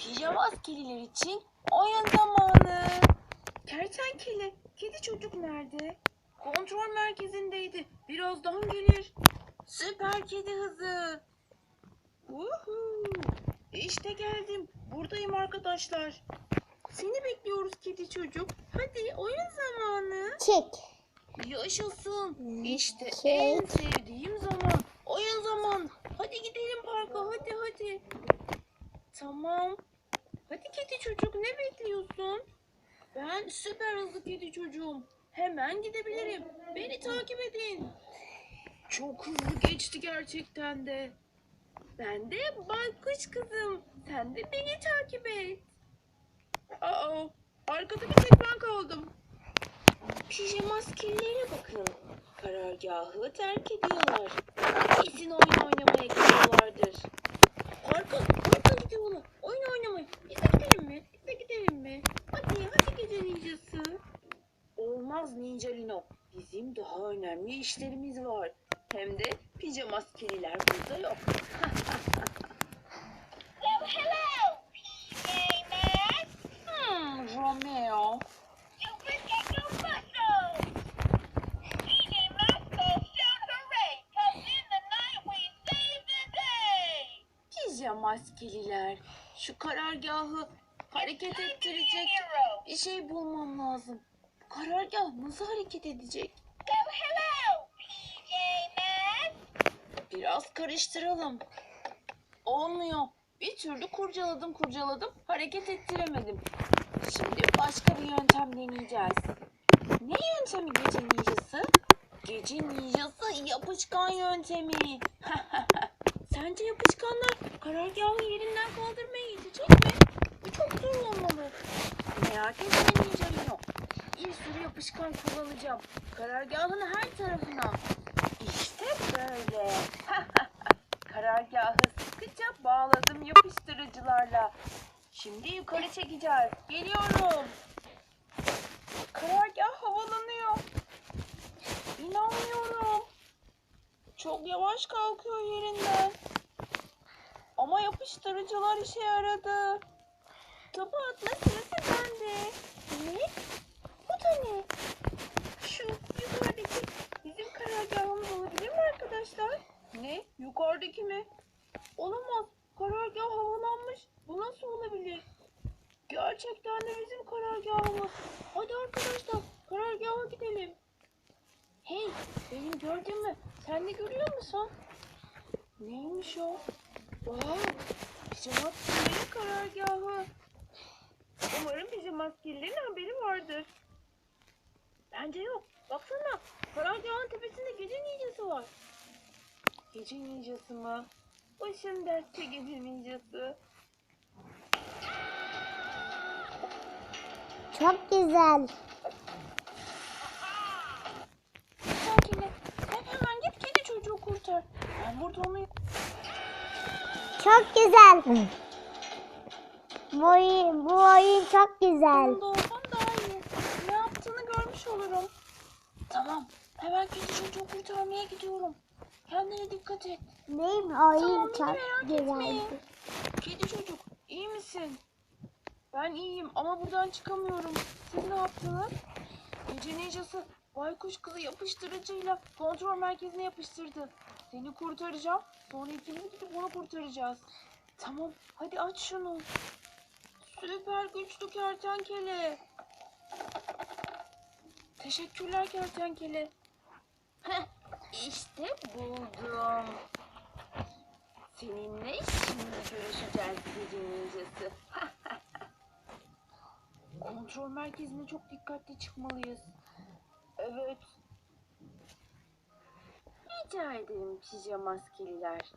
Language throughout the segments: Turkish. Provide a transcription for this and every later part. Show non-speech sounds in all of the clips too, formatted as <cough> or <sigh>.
Pijama askeriler için oyun zamanı. Kertenkele, kedi çocuk nerede? Kontrol merkezindeydi. Birazdan gelir. Süper kedi hızı. Uhu. İşte geldim. Buradayım arkadaşlar. Seni bekliyoruz kedi çocuk. Hadi oyun zamanı. Çek. Yaşasın. İşte Şey- en sevdiğim zaman. Oyun zaman. Hadi gidelim parka. Hadi hadi. Tamam. Hadi kedi çocuk ne bekliyorsun? Ben süper hızlı kedi çocuğum. Hemen gidebilirim. Beni takip edin. Çok hızlı geçti gerçekten de. Ben de baykuş kızım. Sen de beni takip et. Aa, arkada bir tek ben kaldım. Pijama askerlere bakın. Karargahı terk ediyorlar. Kesin oyun oynamaya gidiyorlardır. Parka, parka gidiyorlar. Oyun oynamaya. Biz de gidelim mi? Biz de gidelim mi? Hadi, hadi gece ninjası. Olmaz Bizim daha önemli işlerimiz var. Hem de pijama askeriler burada yok. <laughs> Well, hello, PJ. Hmm, Romeo. Askeriler. Şu karargahı hareket ettirecek bir şey bulmam lazım. Karargah nasıl hareket edecek? Well, hello, PJ Masks. Biraz karıştıralım. Olmuyor. Bir türlü kurcaladım kurcaladım hareket ettiremedim. Şimdi başka bir yöntem deneyeceğiz. Ne yöntemi gece ninjası? Gece ninjası yapışkan yöntemi. <laughs> Sence yapışkanlar karargahı yerinden kaldırmaya yetecek mi? Bu çok zor olmalı. Merak etme Ninja Lino. Yapışkan kullanacağım. Karargahın her tarafına. İşte böyle. <laughs> Karargahı sıkıca bağladım yapıştırıcılarla. Şimdi yukarı çekeceğiz. Geliyorum. Karargah havalanıyor. İnanmıyorum. Çok yavaş kalkıyor yerinden. Ama yapıştırıcılar işe yaradı. Topu atma sırası bende. Ne? Bu da ne? Şu yukarıdaki bizim karargahımız olabilir mi arkadaşlar? Ne? Yukarıdaki mi? Olamaz. Karargah havalanmış. Bu nasıl olabilir? Gerçekten de bizim karargahımız. Hadi arkadaşlar karargaha gidelim. Hey benim gördüğüm mü? Sen de görüyor musun? Neymiş o? Vay pijama askerilerin karargahı. Umarım pijama askerilerin haberi vardır. Bence yok. Baksana karargahın tepesinde gece ninjası var. Gece ninjası mı? Başım dertte gece ninjası. Çok güzel. Sen hemen git kedi çocuğu kurtar. Ben burada onu Çok güzel. Bu oyun, bu oyun çok güzel. yanında olsam daha iyi. Ne yaptığını görmüş olurum. Tamam hemen kedi çocuğu kurtarmaya gidiyorum. Kendine dikkat et. Tamam, Oyun beni çok güzeldi. Kedi çocuk iyi misin? Ben iyiyim ama buradan çıkamıyorum. Siz ne yaptınız? Gece ninjası baykuş kızı yapıştırıcıyla kontrol merkezine yapıştırdı. Seni kurtaracağım. Sonra ikimiz gidip onu kurtaracağız. Tamam hadi aç şunu. Süper güçlü kertenkele. Teşekkürler kertenkele. Heh, işte buldum. Seninle şimdi görüşeceğiz gece ninjası. Kontrol merkezine çok dikkatli çıkmalıyız. Evet. Rica ederim pijama maskeliler.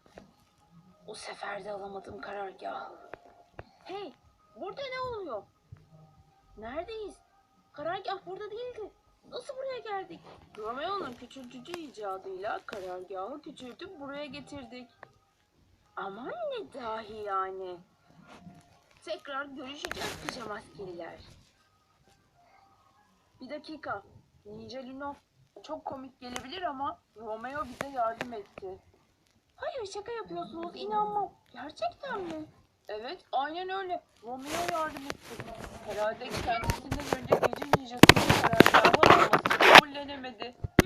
O sefer de alamadım karargahı. Hey, burada ne oluyor? Neredeyiz? Karargah burada değildi. Nasıl buraya geldik? Romeo'nun küçültücü icadıyla karargahı küçültüp buraya getirdik. Aman ne dahi yani. Tekrar görüşeceğiz pijama askeriler. Bir dakika. Nicelino çok komik gelebilir ama Romeo bize yardım etti. Hayır şaka yapıyorsunuz inanmam. Gerçekten mi? Evet aynen öyle. Romeo yardım etti. Herhalde kendisinden önce gece ninjasının karargahı olması kabullenemedi.